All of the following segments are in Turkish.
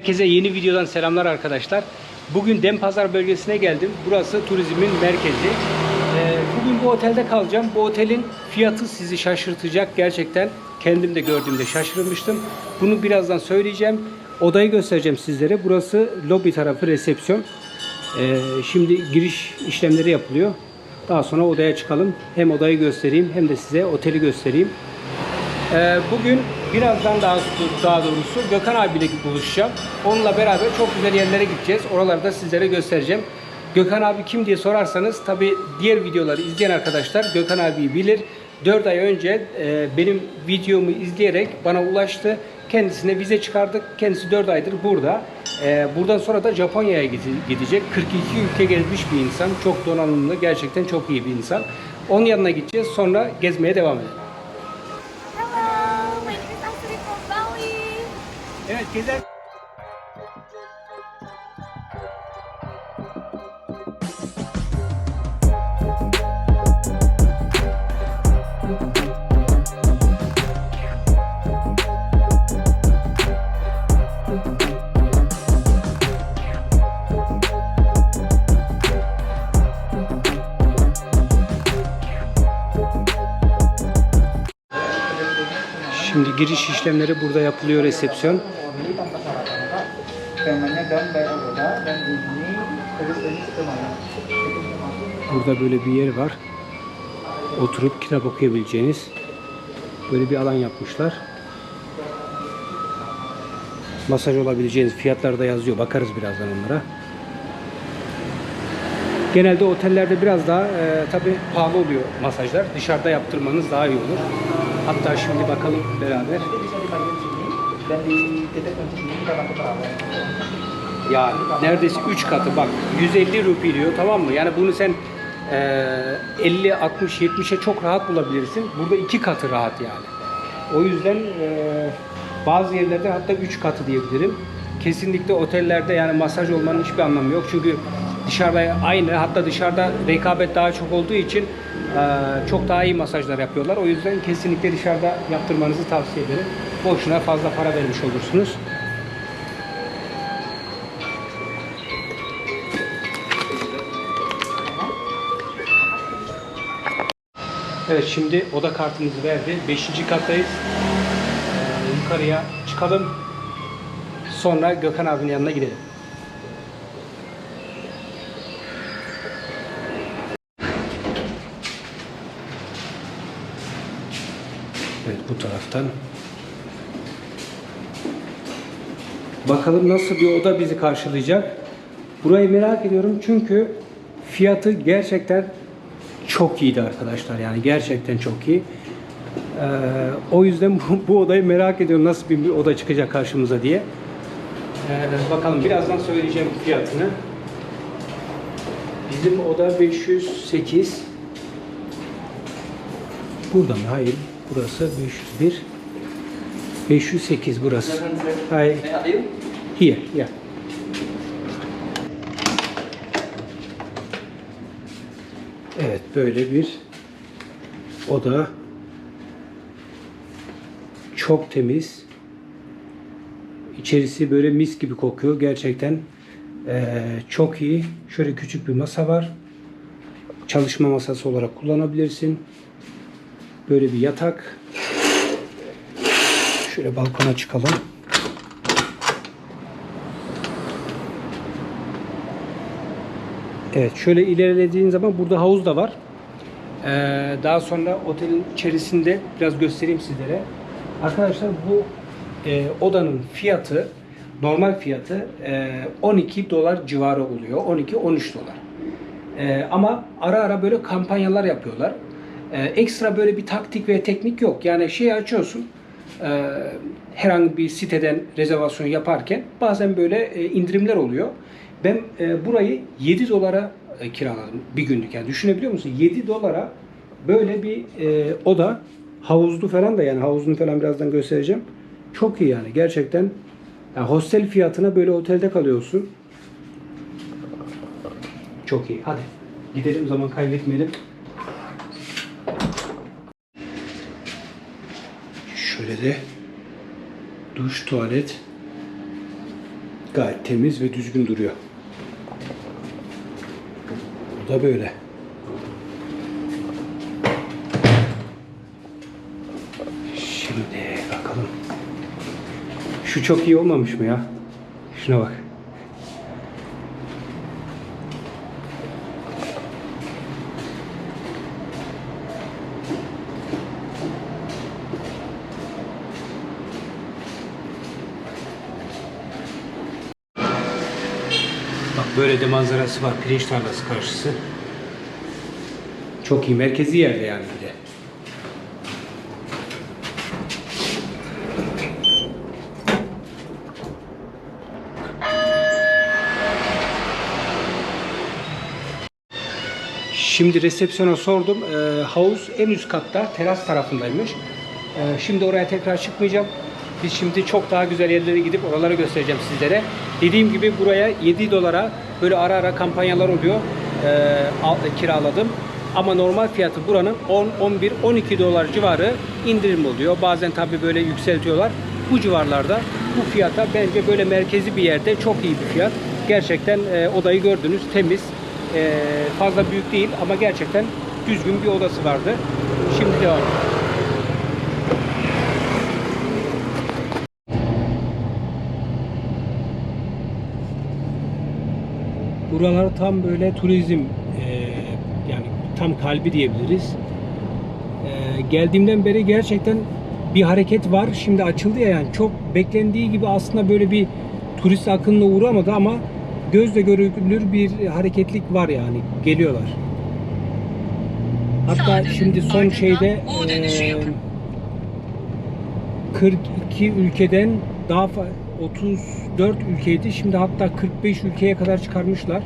Herkese yeni videodan selamlar arkadaşlar. Bugün Denpazar bölgesine geldim. Burası turizmin merkezi. Ee, bugün bu otelde kalacağım. Bu otelin fiyatı sizi şaşırtacak. Gerçekten kendim de gördüğümde şaşırmıştım. Bunu birazdan söyleyeceğim. Odayı göstereceğim sizlere. Burası lobi tarafı resepsiyon. Ee, şimdi giriş işlemleri yapılıyor. Daha sonra odaya çıkalım. Hem odayı göstereyim hem de size oteli göstereyim. Ee, bugün birazdan daha, daha doğrusu Gökhan abiyle buluşacağım. Onunla beraber çok güzel yerlere gideceğiz. Oraları da sizlere göstereceğim. Gökhan abi kim diye sorarsanız tabi diğer videoları izleyen arkadaşlar Gökhan abiyi bilir. 4 ay önce e, benim videomu izleyerek bana ulaştı. Kendisine vize çıkardık. Kendisi 4 aydır burada. E, buradan sonra da Japonya'ya gide- gidecek. 42 ülke gezmiş bir insan. Çok donanımlı. Gerçekten çok iyi bir insan. Onun yanına gideceğiz. Sonra gezmeye devam edelim. Hello, my name is Asri from Bali. Gezer. Şimdi giriş işlemleri burada yapılıyor resepsiyon. İni tanpa sarapan pak temanya dan bayar anggota dan ini semuanya itu masuk Burada böyle bir yer var. Oturup kitap okuyabileceğiniz böyle bir alan yapmışlar. Masaj olabileceğiniz fiyatlar da yazıyor. Bakarız birazdan onlara. Genelde otellerde biraz daha e, tabi pahalı oluyor masajlar. Dışarıda yaptırmanız daha iyi olur. Hatta şimdi bakalım beraber. Nanti bisa dibagi di sini dan di titik kunci sini kita bantu perawat Ya neredeyse 3 katı bak 150 rupi diyor tamam mı? Yani bunu sen e, 50, 60, 70'e çok rahat bulabilirsin. Burada 2 katı rahat yani. O yüzden e, bazı yerlerde hatta 3 katı diyebilirim. Kesinlikle otellerde yani masaj olmanın hiçbir anlamı yok. Çünkü dışarıda aynı hatta dışarıda rekabet daha çok olduğu için çok daha iyi masajlar yapıyorlar. O yüzden kesinlikle dışarıda yaptırmanızı tavsiye ederim. Boşuna fazla para vermiş olursunuz. Evet şimdi oda kartımızı verdi. Beşinci kattayız. Ee, yukarıya çıkalım. Sonra Gökhan abinin yanına gidelim. Evet bu taraftan. Bakalım nasıl bir oda bizi karşılayacak. Burayı merak ediyorum çünkü fiyatı gerçekten çok iyiydi arkadaşlar. Yani gerçekten çok iyi. Ee, o yüzden bu, bu odayı merak ediyorum nasıl bir, bir oda çıkacak karşımıza diye. Ee, bakalım birazdan söyleyeceğim fiyatını. Bizim oda 508. Burada mı? Hayır. Burası 501. 508 burası. Hayır. Here, yeah. Evet, böyle bir oda. Çok temiz. İçerisi böyle mis gibi kokuyor. Gerçekten eee, çok iyi. Şöyle küçük bir masa var. Çalışma masası olarak kullanabilirsin. Böyle bir yatak. Şöyle balkona çıkalım. Evet şöyle ilerlediğin zaman burada havuz da var. Ee, daha sonra otelin içerisinde biraz göstereyim sizlere. Arkadaşlar bu e, odanın fiyatı normal fiyatı e, 12 dolar civarı oluyor. 12-13 dolar. E, ama ara ara böyle kampanyalar yapıyorlar. E, ekstra böyle bir taktik ve teknik yok. Yani şey açıyorsun e, herhangi bir siteden rezervasyon yaparken bazen böyle e, indirimler oluyor. Ben e, burayı 7 dolara e, kiraladım bir günlük. Yani düşünebiliyor musun? 7 dolara böyle bir e, oda havuzlu falan da yani havuzunu falan birazdan göstereceğim. Çok iyi yani gerçekten. Yani hostel fiyatına böyle otelde kalıyorsun. Çok iyi. Hadi gidelim zaman kaybetmeyelim. Şöyle duş, tuvalet Gayet temiz ve düzgün duruyor. Bu da böyle. Şimdi bakalım. Şu çok iyi olmamış mı ya? Şuna bak. Böyle de manzarası var. Pirinç tarlası karşısı. Çok iyi. Merkezi yerde yani bir de. Şimdi resepsiyona sordum. Ee, havuz en üst katta, teras tarafındaymış. Ee, şimdi oraya tekrar çıkmayacağım. Biz şimdi çok daha güzel yerlere gidip oraları göstereceğim sizlere. Dediğim gibi buraya 7 dolara böyle ara ara kampanyalar oluyor. Al- kiraladım. Ama normal fiyatı buranın 10, 11, 12 dolar civarı indirim oluyor. Bazen tabii böyle yükseltiyorlar. Bu civarlarda bu fiyata bence böyle merkezi bir yerde çok iyi bir fiyat. Gerçekten e, odayı gördünüz temiz. E, fazla büyük değil ama gerçekten düzgün bir odası vardı. Şimdi devam. Buralar tam böyle turizm e, yani tam kalbi diyebiliriz. E, geldiğimden beri gerçekten bir hareket var. Şimdi açıldı ya yani çok beklendiği gibi aslında böyle bir turist akınına uğramadı ama gözle görülür bir hareketlik var yani geliyorlar. Hatta şimdi son şeyde e, 42 ülkeden daha 34 ülkeydi. Şimdi hatta 45 ülkeye kadar çıkarmışlar.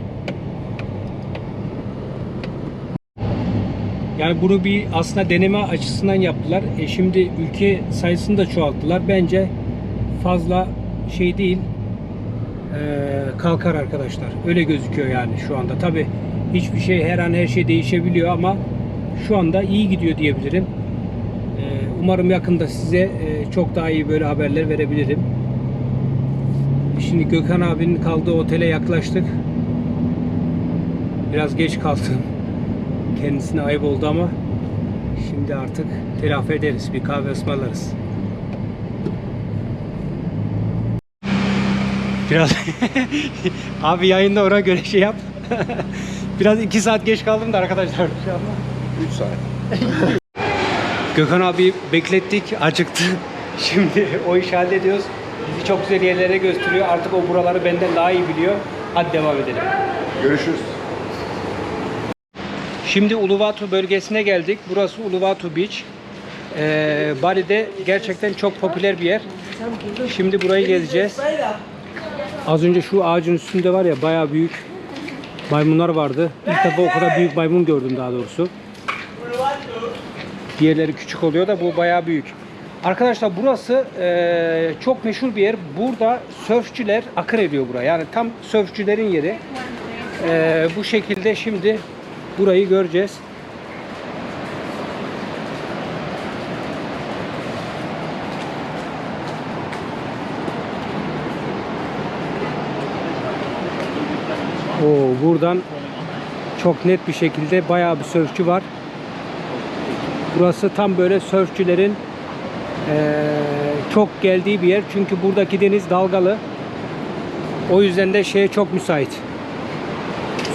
Yani bunu bir aslında deneme açısından yaptılar. E şimdi ülke sayısını da çoğalttılar. Bence fazla şey değil. Ee, kalkar arkadaşlar. Öyle gözüküyor yani şu anda. Tabi hiçbir şey her an her şey değişebiliyor ama şu anda iyi gidiyor diyebilirim. Ee, umarım yakında size e, çok daha iyi böyle haberler verebilirim. Şimdi Gökhan abinin kaldığı otele yaklaştık. Biraz geç kaldım. Kendisine ayıp oldu ama şimdi artık telafi ederiz. Bir kahve ısmarlarız. Biraz abi yayında ona göre şey yap. Biraz iki saat geç kaldım da arkadaşlar. 3 saat. Gökhan abi beklettik, acıktı. Şimdi o işi hallediyoruz. Bizi çok güzel yerlere gösteriyor. Artık o buraları benden daha iyi biliyor. Hadi devam edelim. Görüşürüz. Şimdi Uluwatu bölgesine geldik. Burası Uluwatu Beach. Ee, Bali'de gerçekten çok popüler bir yer. Şimdi burayı gezeceğiz. Az önce şu ağacın üstünde var ya bayağı büyük maymunlar vardı. İlk defa o kadar büyük maymun gördüm daha doğrusu. Diğerleri küçük oluyor da bu bayağı büyük. Arkadaşlar burası eee, çok meşhur bir yer. Burada sörfçüler akın ediyor buraya. Yani tam sörfçülerin yeri. Eee, bu şekilde şimdi burayı göreceğiz. Oo, buradan çok net bir şekilde bayağı bir sörfçü var. Burası tam böyle sörfçülerin çok geldiği bir yer. Çünkü buradaki deniz dalgalı. O yüzden de şeye çok müsait.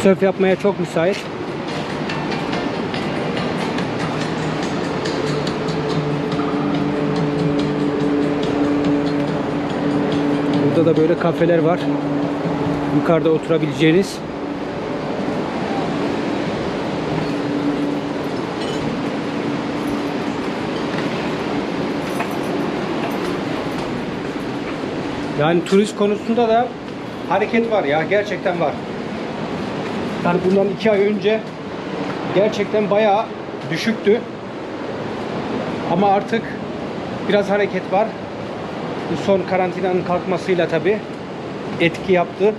Sörf yapmaya çok müsait. Burada da böyle kafeler var. Yukarıda oturabileceğiniz. Yani turist konusunda da hareket var ya gerçekten var. Yani bundan iki ay önce gerçekten bayağı düşüktü. Ama artık biraz hareket var. Bu son karantinanın kalkmasıyla tabi etki yaptı.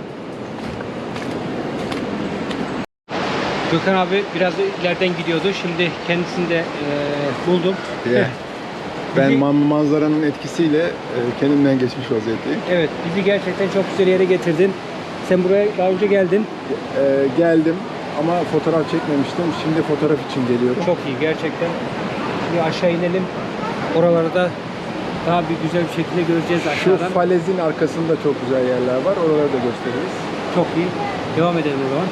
Gökhan abi biraz ileriden gidiyordu. Şimdi kendisini de eee, buldum. Yeah. Ben Bizi- man- manzaranın etkisiyle e, kendimden geçmiş vaziyetteyim. Evet, bizi gerçekten çok güzel yere getirdin. Sen buraya daha önce geldin. E, geldim ama fotoğraf çekmemiştim. Şimdi fotoğraf için geliyorum. Çok iyi gerçekten. Bir aşağı inelim. Oralarda daha bir güzel bir şekilde göreceğiz Şu aşağıdan. falezin arkasında çok güzel yerler var. Oraları da gösteririz. Çok iyi. Devam edelim o zaman.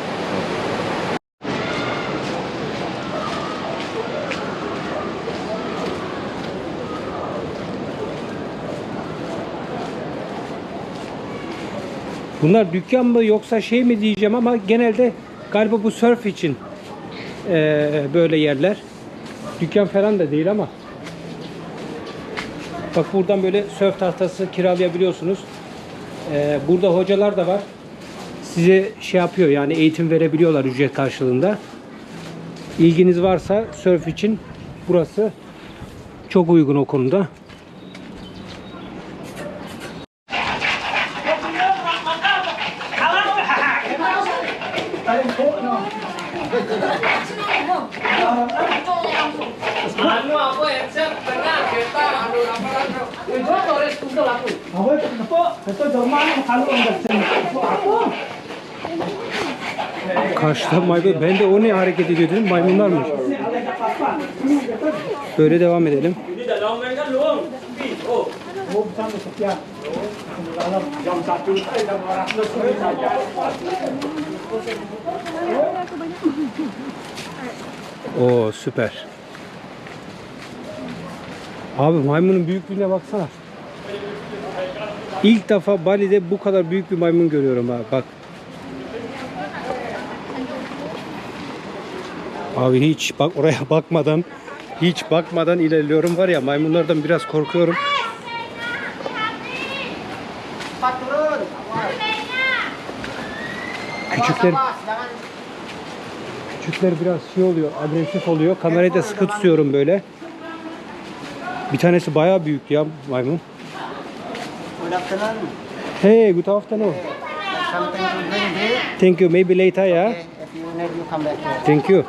Bunlar dükkan mı yoksa şey mi diyeceğim ama genelde galiba bu surf için eee, böyle yerler. Dükkan falan da değil ama. Bak buradan böyle surf tahtası kiralayabiliyorsunuz. Eee, burada hocalar da var size şey yapıyor yani eğitim verebiliyorlar ücret karşılığında. İlginiz varsa surf için burası çok uygun o konuda. Maymun. Ben de o ne hareket ediyor dedim. Maymunlarmış. Böyle devam edelim. Oo süper. Abi maymunun büyüklüğüne baksana. İlk defa Bali'de bu kadar büyük bir maymun görüyorum ha. Bak. Abi hiç bak oraya bakmadan hiç bakmadan ilerliyorum var ya maymunlardan biraz korkuyorum. Küçükler küçükler biraz şey oluyor, agresif oluyor. Kamerayı da sıkı tutuyorum böyle. Bir tanesi bayağı büyük ya maymun. Hey, good afternoon. Thank you. Maybe later ya. Here. Thank you.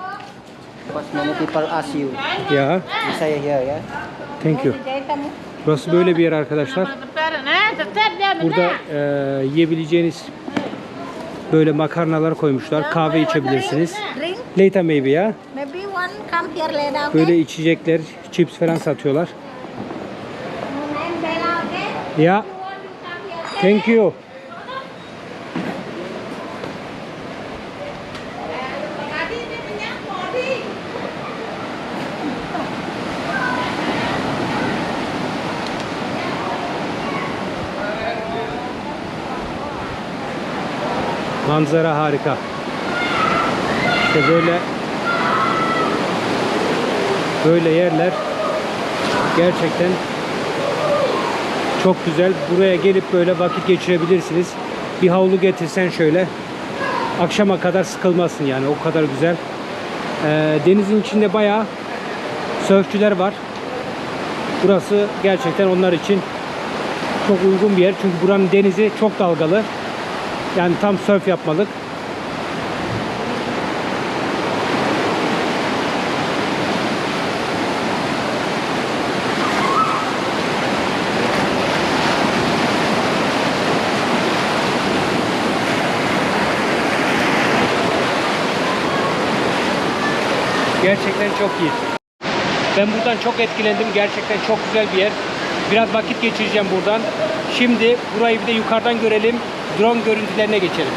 Because many people ask you. Ya, You say here, yeah. thank you. Burası böyle bir yer arkadaşlar. Burada e, yiyebileceğiniz böyle makarnalar koymuşlar. Kahve içebilirsiniz. Later maybe ya. Böyle içecekler, chips falan satıyorlar. Ya, thank you. Manzara harika. İşte böyle böyle yerler gerçekten çok güzel. Buraya gelip böyle vakit geçirebilirsiniz. Bir havlu getirsen şöyle akşama kadar sıkılmazsın yani o kadar güzel. Ee, denizin içinde bayağı sörfçüler var. Burası gerçekten onlar için çok uygun bir yer. Çünkü buranın denizi çok dalgalı. Yani tam sörf yapmalık. Gerçekten çok iyi. Ben buradan çok etkilendim. Gerçekten çok güzel bir yer. Biraz vakit geçireceğim buradan. Şimdi burayı bir de yukarıdan görelim. Drone görüntülerine geçelim.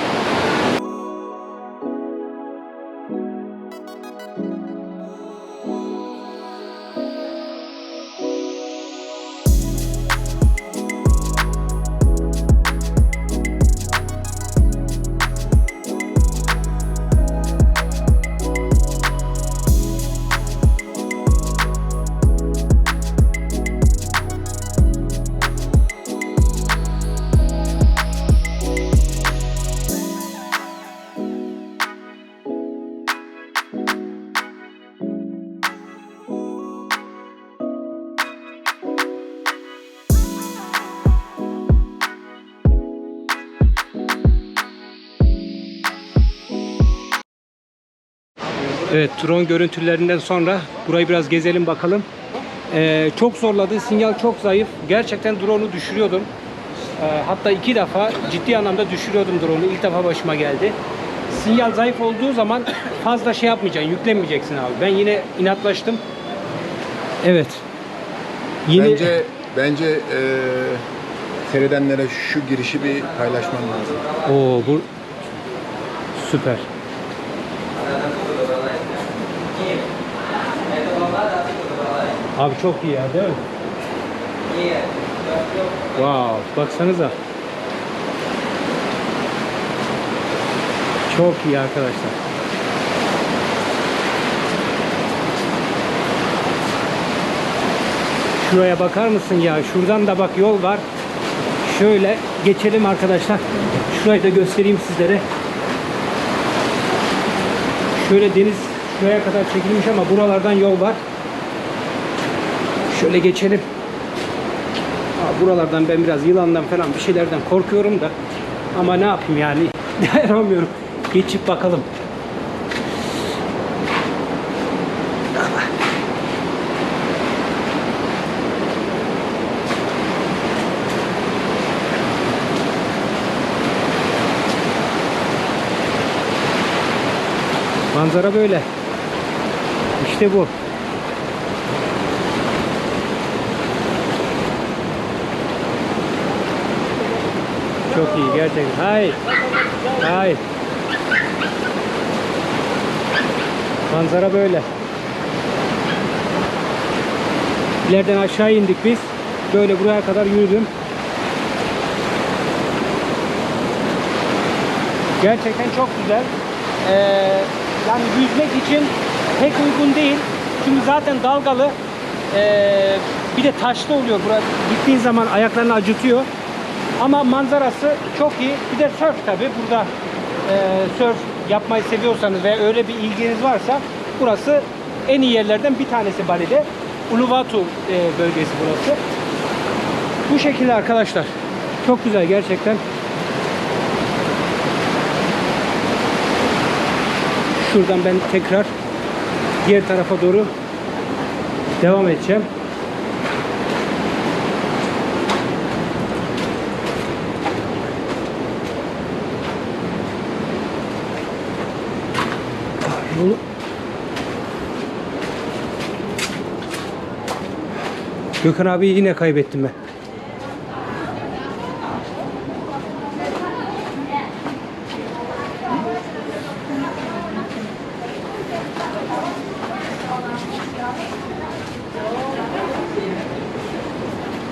Evet drone görüntülerinden sonra burayı biraz gezelim bakalım. Ee, çok zorladı. Sinyal çok zayıf. Gerçekten drone'u düşürüyordum. Ee, hatta iki defa ciddi anlamda düşürüyordum drone'u. İlk defa başıma geldi. Sinyal zayıf olduğu zaman fazla şey yapmayacaksın, yüklemeyeceksin abi. Ben yine inatlaştım. Evet. Yine Bence bence eee seyredenlere şu girişi bir paylaşman lazım. Oo bu süper. Abi çok iyi ya değil mi? Wow, baksanıza. Çok iyi arkadaşlar. Şuraya bakar mısın ya? Şuradan da bak yol var. Şöyle geçelim arkadaşlar. Şurayı da göstereyim sizlere. Şöyle deniz şuraya kadar çekilmiş ama buralardan yol var. Şöyle geçelim. Aa, buralardan ben biraz yılandan falan bir şeylerden korkuyorum da. Ama ne yapayım yani dayanamıyorum. Geçip bakalım. Manzara böyle. İşte bu. Çok iyi gerçekten. Hayır. Hayır. Manzara böyle. İleriden aşağı indik biz. Böyle buraya kadar yürüdüm. Gerçekten çok güzel. Ee, yani yüzmek için pek uygun değil. Çünkü zaten dalgalı. Ee, bir de taşlı oluyor. Buraya gittiğin zaman ayaklarını acıtıyor. Ama manzarası çok iyi. Bir de surf tabi. Burada e, surf yapmayı seviyorsanız ve öyle bir ilginiz varsa burası en iyi yerlerden bir tanesi Bali'de. Uluwatu e, bölgesi burası. Bu şekilde arkadaşlar. Çok güzel gerçekten. Şuradan ben tekrar diğer tarafa doğru devam edeceğim. Gökhan abi yine kaybettim ben.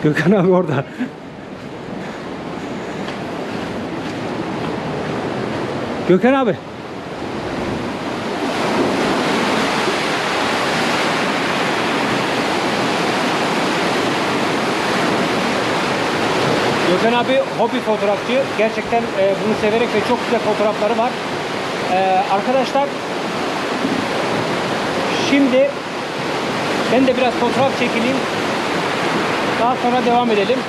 Gökhan abi orada. Gökhan abi. Gökhan abi hobi fotoğrafçı. Gerçekten e, bunu severek ve çok güzel fotoğrafları var. E, arkadaşlar şimdi ben de biraz fotoğraf çekileyim. Daha sonra devam edelim.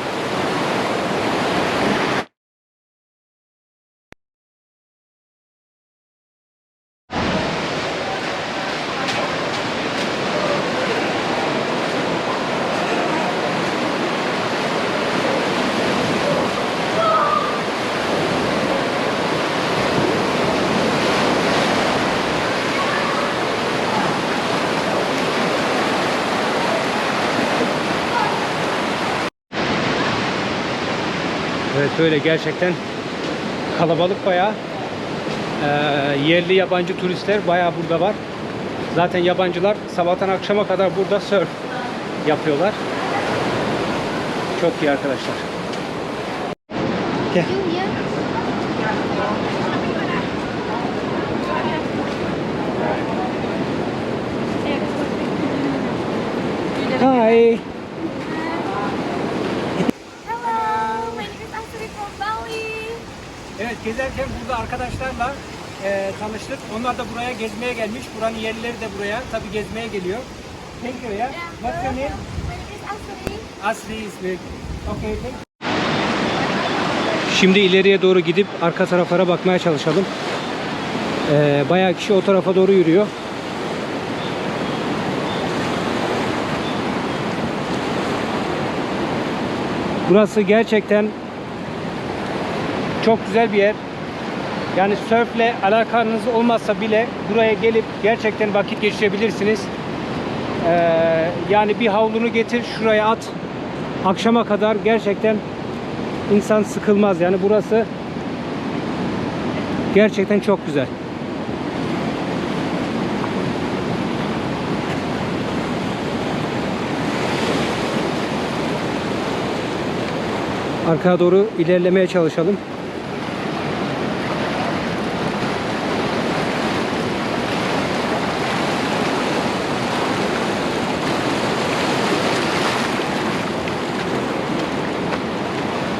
Böyle gerçekten kalabalık bayağı. Ee, yerli yabancı turistler bayağı burada var. Zaten yabancılar sabahtan akşama kadar burada surf yapıyorlar. Çok iyi arkadaşlar. Gel. Hi. Hello, my name is Asri from Bali. Evet gezerken burada arkadaşlarla e, tanıştık. Onlar da buraya gezmeye gelmiş. Buranın yerlileri de buraya tabii gezmeye geliyor. Thank you ya. What's your name? Asri. İsmi. Okay, thank you. Şimdi ileriye doğru gidip arka taraflara bakmaya çalışalım. Ee, bayağı kişi o tarafa doğru yürüyor. Burası gerçekten çok güzel bir yer. Yani sörfle alakanız olmazsa bile buraya gelip gerçekten vakit geçirebilirsiniz. Ee, yani bir havlunu getir şuraya at. Akşama kadar gerçekten insan sıkılmaz. Yani burası gerçekten çok güzel. Arkaya doğru ilerlemeye çalışalım.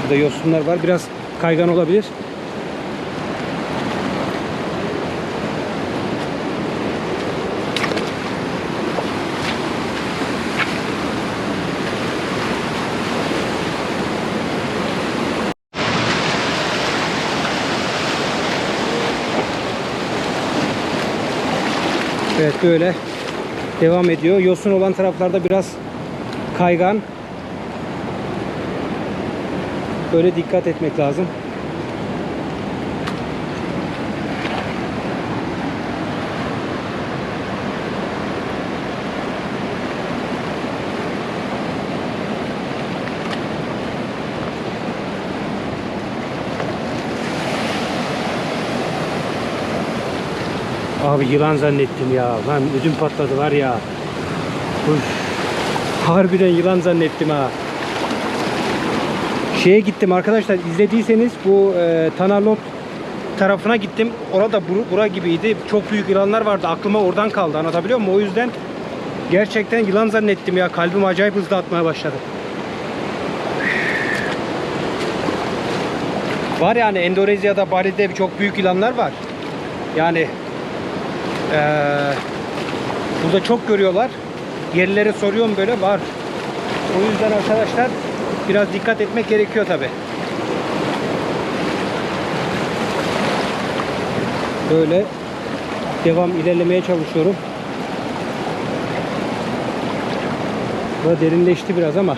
Burada yosunlar var. Biraz kaygan olabilir. Evet böyle devam ediyor. Yosun olan taraflarda biraz kaygan. Böyle dikkat etmek lazım. Abi yılan zannettim ya. Lan ödüm patladı var ya. Uf. Harbiden yılan zannettim ha. Şeye gittim arkadaşlar izlediyseniz bu e, Tanarlot tarafına gittim. Orada bura, bura gibiydi. Çok büyük yılanlar vardı. Aklıma oradan kaldı. Anlatabiliyor muyum? O yüzden gerçekten yılan zannettim ya. Kalbim acayip hızlı atmaya başladı. Var yani Endonezya'da Bali'de çok büyük yılanlar var. Yani eee, burada çok görüyorlar. Yerlere soruyorum böyle var. O yüzden arkadaşlar biraz dikkat etmek gerekiyor tabi. Böyle devam ilerlemeye çalışıyorum. Burada derinleşti biraz ama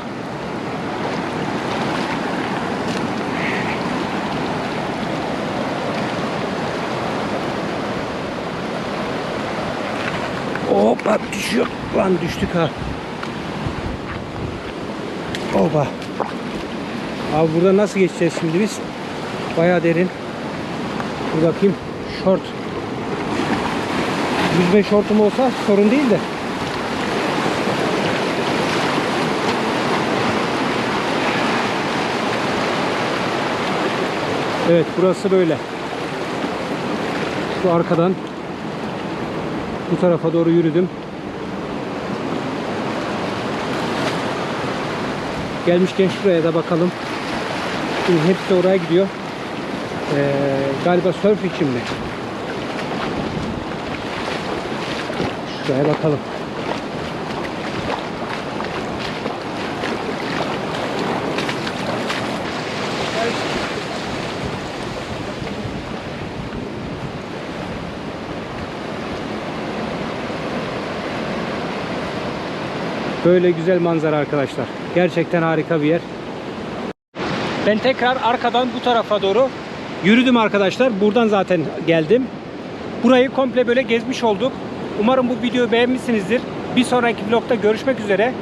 Hoppa düşüyor. Lan düştük ha. Hoppa. Abi burada nasıl geçeceğiz şimdi biz? Bayağı derin. Dur bakayım. Short. Yüzme şortum olsa sorun değil de. Evet burası böyle. Şu arkadan bu tarafa doğru yürüdüm. Gelmişken şuraya da bakalım. Şimdi hepsi oraya gidiyor. Ee, galiba surf için mi? Şuraya bakalım. Böyle güzel manzara arkadaşlar. Gerçekten harika bir yer. Ben tekrar arkadan bu tarafa doğru yürüdüm arkadaşlar. Buradan zaten geldim. Burayı komple böyle gezmiş olduk. Umarım bu videoyu beğenmişsinizdir. Bir sonraki vlogda görüşmek üzere.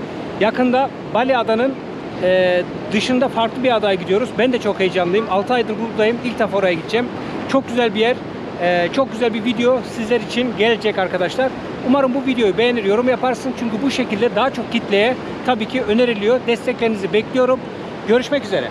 Yakında Bali Adanın e, dışında farklı bir adaya gidiyoruz. Ben de çok heyecanlıyım. 6 aydır buradayım. İlk defa oraya gideceğim. Çok güzel bir yer. E, çok güzel bir video sizler için gelecek arkadaşlar. Umarım bu videoyu beğenir, yorum yaparsın. Çünkü bu şekilde daha çok kitleye tabii ki öneriliyor. Desteklerinizi bekliyorum. Görüşmek üzere.